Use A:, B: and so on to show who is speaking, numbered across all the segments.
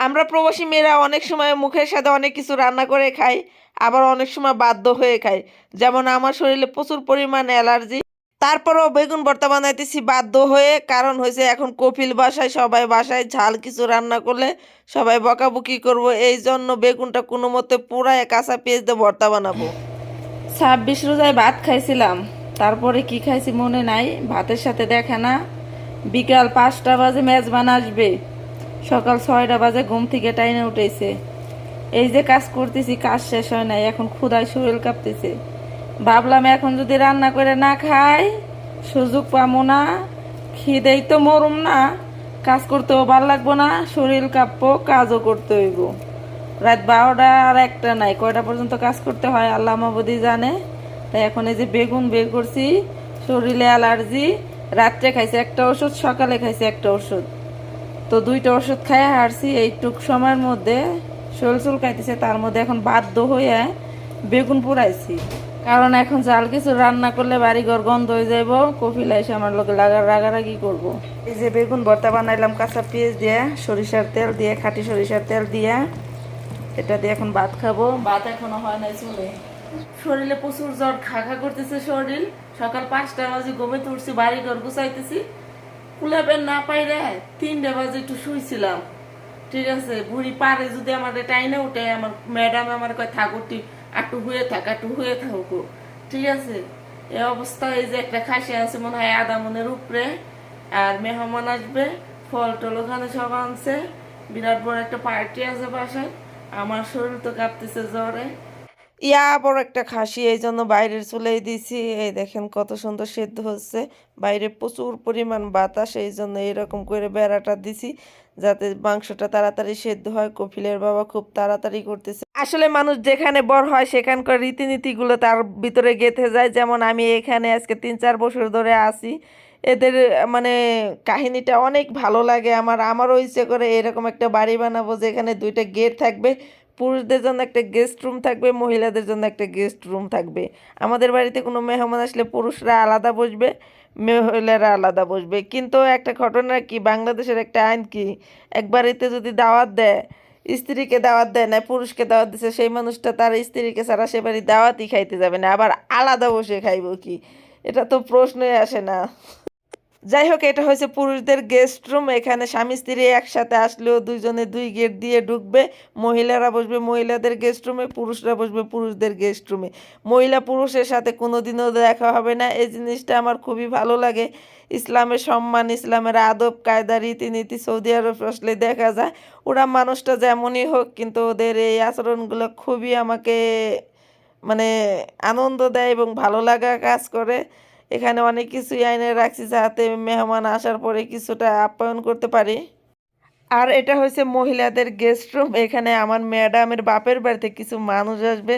A: আমরা প্রবাসী মেয়েরা অনেক সময় মুখের সাথে অনেক কিছু রান্না করে খাই, আবার অনেক সময় বাধ্য হয়ে খাই। যেমন আমার শরীরে প্রচুর পরিমাণ অ্যালার্জি, তারপরেও বেগুন ভর্তা বানাইতেছি বাধ্য হয়ে। কারণ হয়েছে এখন কপিল বাসায় সবাই বাসায় ঝাল কিছু রান্না করলে সবাই বকাবকি করব। এই জন্য বেগুনটা কোনো মতে পুরায় কাঁচা পেঁয়াজ দিয়ে ভর্তা বানাবো।
B: ছাব্বিশ রোজায় ভাত খাইছিলাম, তারপরে কি খাইছি মনে নাই, ভাতের সাথে দেখে না। বিকাল পাঁচটা বাজে মেজবান আসবে। সকাল ছয়টা বাজে, ঘুম থেকে টাইনে উঠেছে। এই যে কাজ করতেছি, কাজ শেষ হয় নাই, এখন ক্ষুধায় শরীর কাঁপতেছে। ভাবলাম এখন যদি রান্না করে না খাই, সুযোগ পাবো না, খিদেই তো মরুম না, কাজ করতেও ভালো লাগবো না, শরীর কাঁপবো, কাজও করতে হইব। রাত বারোটা আর একটা নাই, কয়টা পর্যন্ত কাজ করতে হয় আল্লাহ মাবুদি জানে। তাই এখন এই যে বেগুন বের করছি, শরীরে অ্যালার্জি, রাত্রে খাইছে একটা ওষুধ, সকালে খাইছে একটা ওষুধ। তো দুইটা ওষুধ খাই হারছি, এইটুক সময়ের মধ্যে শোল চুল খাইতেছে, তার মধ্যে এখন বাধ্য হয়ে বেগুন পুরাইছি কারণ এখন চাল কিছু রান্না করলে বাড়িঘর গন্ধ হয়ে যাইব কফিলা এসে আমার লোকে লাগা রাগারাগি করব। এই যে বেগুন ভর্তা বানাইলাম, কাঁচা পেঁয়াজ দিয়ে, সরিষার তেল দিয়ে, খাঁটি সরিষার তেল দিয়ে, এটা দিয়ে এখন ভাত খাব। ভাত এখনও হয় নাই চলে। শরীরে প্রচুর জ্বর খা খা করতেছে শরীর। সকাল পাঁচটা বাজে ঘুমে তুলছি বাড়ি ঘর গুছাইতেছি। কুলাবেন না পাইরে তিনটে বাজে একটু শুইছিলাম। ঠিক আছে, বুড়ি পারে যদি আমার টাইনে উঠে, আমার ম্যাডাম আমার কয় থাকুটি একটু হয়ে থাক, একটু হয়ে থাকো। ঠিক আছে এই অবস্থায় এই যে একটা খাসি আছে, মনে হয় আদা মনের উপরে, আর মেহমান আসবে, ফল টল ওখানে সব আনছে, বিরাট বড় একটা পার্টি আছে বাসায়, আমার শরীর তো কাঁপতেছে জ্বরে।
A: ইয়া, বড় একটা খাসি, এই জন্য বাইরের চুলেই দিছি। এই দেখেন কত সুন্দর সেদ্ধ হচ্ছে। বাইরে প্রচুর পরিমাণ বাতাস, এই জন্য এরকম করে বেড়াটা দিছি যাতে মাংসটা তাড়াতাড়ি সেদ্ধ হয়। কপিলের বাবা খুব তাড়াতাড়ি করতেছে। আসলে মানুষ যেখানে বড় হয়, সেখানকার রীতিনীতিগুলো তার ভিতরে গেঁথে যায়। যেমন আমি এখানে আজকে তিন, চার বছর ধরে আছি। এদের মানে কাহিনীটা অনেক ভালো লাগে। আমার, আমারও ইচ্ছে করে এরকম একটা বাড়ি বানাবো যেখানে দুইটা গেট থাকবে। পুরুষদের জন্য একটা গেস্ট রুম থাকবে, মহিলাদের জন্য একটা গেস্ট রুম থাকবে। আমাদের বাড়িতে কোনো মেহমান আসলে পুরুষরা আলাদা বসবে, মহিলারা আলাদা বসবে। কিন্তু একটা ঘটনা কি, বাংলাদেশের একটা আইন কি, এক বাড়িতে যদি দাওয়াত দেয়, স্ত্রীকে দাওয়াত দেয় না, পুরুষকে দাওয়াত দিছে, সেই মানুষটা তার স্ত্রীকে ছাড়া সে বাড়ি দাওয়াতই খাইতে যাবে না, আবার আলাদা বসে খাইব কি? এটা তো প্রশ্নই আসে না। যাই হোক, এটা হয়েছে পুরুষদের গেস্ট রুম এখানে স্বামী, স্ত্রী একসাথে আসলেও দুইজনে দুই গেট দিয়ে ঢুকবে। মহিলারা বসবে মহিলাদের গেস্ট রুমে পুরুষরা বসবে পুরুষদের গেস্ট রুমে মহিলা পুরুষের সাথে কোনোদিনও দেখা হবে না। এই জিনিসটা আমার খুবই ভালো লাগে। ইসলামের সম্মান, ইসলামের আদব, কায়দা, রীতিনীতি সৌদি আরব আসলে দেখা যায়। ওরা মানুষটা যেমনই হোক, কিন্তু ওদের এই আচরণগুলো খুবই আমাকে মানে আনন্দ দেয় এবং ভালো লাগা কাজ করে। এখানে অনেক কিছুই আইনে রাখছি যাতে মেহমান আসার পরে কিছুটা আপ্যায়ন করতে পারি। আর এটা হয়েছে মহিলাদের গেস্ট রুম এখানে আমার ম্যাডামের বাপের বাড়িতে কিছু মানুষ আসবে।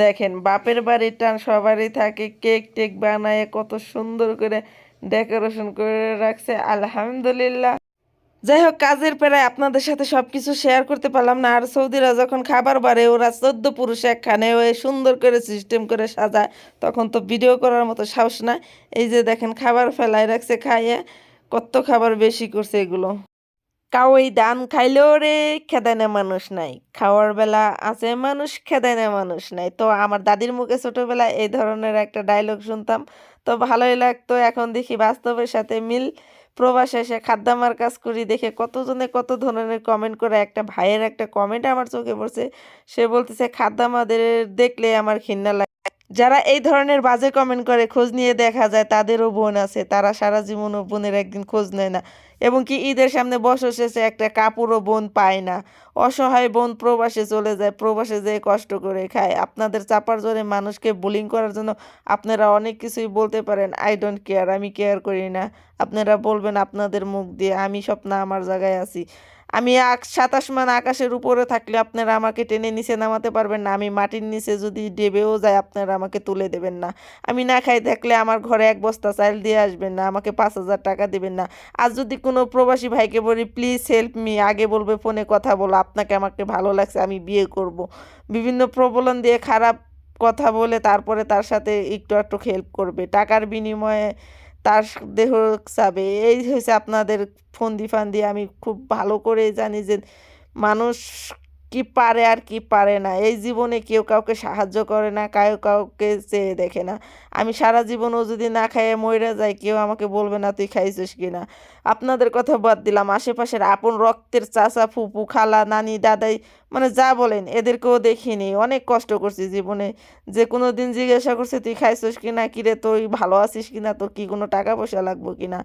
A: দেখেন, বাপের বাড়িটা সবারই থাকে। কেক টেক বানায়, কত সুন্দর করে ডেকোরেশন করে রাখছে। আলহামদুলিল্লাহ। যাই হোক, কাজের প্রায় আপনাদের সাথে সবকিছু শেয়ার করতে পারলাম না। আর সৌদিরা যখন খাবার বাড়ে, ওরা চোদ্দ পুরুষ একখানে ওই সুন্দর করে সিস্টেম করে সাজায়। তখন তো ভিডিও করার মতো সাহস না এই যে দেখেন, খাবার ফেলায় রাখছে, খাইয়ে কত খাবার বেশি করছে এগুলো। কাউই দান খাইলেও রে, খেদায় না মানুষ নাই। খাওয়ার বেলা আছে মানুষ, খেদায় না মানুষ নাই। তো আমার দাদির মুখে ছোটবেলায় এই ধরনের একটা ডায়লগ শুনতাম। তো ভালোই লাগতো। এখন দেখি বাস্তবের সাথে মিল প্রবাসে এসে খাদ্দামার কাজ করি দেখে কতজনে কত ধরনের কমেন্ট করে, একটা ভাইয়ের একটা কমেন্ট আমার চোখে পড়ছে। সে বলতেছে খাদ্যামাদের দেখলে আমার ঘৃণা লাগে। যারা এই ধরনের বাজে কমেন্ট করে, খোঁজ নিয়ে দেখা যায় তাদেরও বোন আছে। তারা সারা জীবনও বোনের একদিন খোঁজ নেয় না। এবং কি ঈদের সামনে বছর শেষে একটা কাপড়ও বোন পায় না। অসহায় বোন প্রবাসে চলে যায়, প্রবাসে যেয়ে কষ্ট করে খায়। আপনাদের চাপার জোরে মানুষকে বুলিং করার জন্য আপনারা অনেক কিছুই বলতে পারেন। আই ডোন্ট কেয়ার আমি কেয়ার করি না। আপনারা বলবেন আপনাদের মুখ দিয়ে, আমি স্বপ্ন আমার জায়গায় আছি। আমি আক সাতাশ মান আকাশের উপরে থাকলে আপনারা আমাকে টেনে নিচে নামাতে পারবেন না। আমি মাটির নিচে যদি ডেবেও যায় আপনারা আমাকে তুলে দেবেন না। আমি না খাই থাকলে আমার ঘরে এক বস্তা চাল দিয়ে আসবেন না, আমাকে পাঁচ হাজার টাকা দেবেন না। আর যদি কোনো প্রবাসী ভাইকে বলি, প্লিজ হেল্প মি আগে বলবে, ফোনে কথা বলো, আপনাকে আমাকে ভালো লাগছে, আমি বিয়ে করব। বিভিন্ন প্রবলন দিয়ে খারাপ কথা বলে, তারপরে তার সাথে একটু একটু হেল্প করবে। টাকার বিনিময়ে তার দেহ চাবে। এই হয়েছে আপনাদের ফন্দি ফান্দি। আমি খুব ভালো করে জানি যে মানুষ কি পারে আর কি পারে না। এই জীবনে কেউ কাউকে সাহায্য করে না, কেউ কাউকে চেয়ে দেখে না। আমি সারা জীবনও যদি না খাইয়ে মইরা যাই, কেউ আমাকে বলবে না তুই খাইছিস কি না। আপনাদের কথা বাদ দিলাম। আশেপাশের আপন রক্তের চাচা, ফুপু, খালা, নানি, দাদাই মানে যা বলেন, এদেরকেও দেখিনি। অনেক কষ্ট করছি জীবনে। যে কোনো দিন জিজ্ঞাসা করছে, তুই খাইছিস কিনা? কিরে তুই ভালো আছিস কি না তোর কি কোনো টাকা পয়সা লাগবো কি না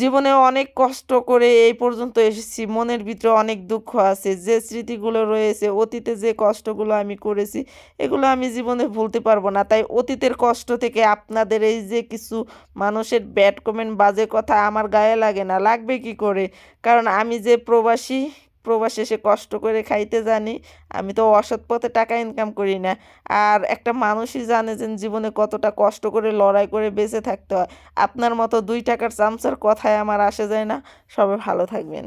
A: জীবনে অনেক কষ্ট করে এই পর্যন্ত এসেছি। মনের ভিতরে অনেক দুঃখ আছে। যে স্মৃতিগুলো রয়েছে, অতীতে যে কষ্টগুলো আমি করেছি, এগুলো আমি জীবনে ভুলতে পারব না। তাই অতীতের কষ্ট থেকে আপনাদের এই যে কিছু মানুষের ব্যাড কমেন্ট, বাজে কথা আমার গায়ে লাগে না। লাগবে কি করে? কারণ আমি যে প্রবাসী প্রবাসে এসে কষ্ট করে খাইতে জানি, আমি তো অসৎ পথে টাকা ইনকাম করি না। আর একটা মানুষই জানে যে জীবনে কতটা কষ্ট করে লড়াই করে বেঁচে থাকতে হয়। আপনার মতো দুই টাকার চামচার কথায় আমার আসে যায় না। সবাই ভালো থাকবেন।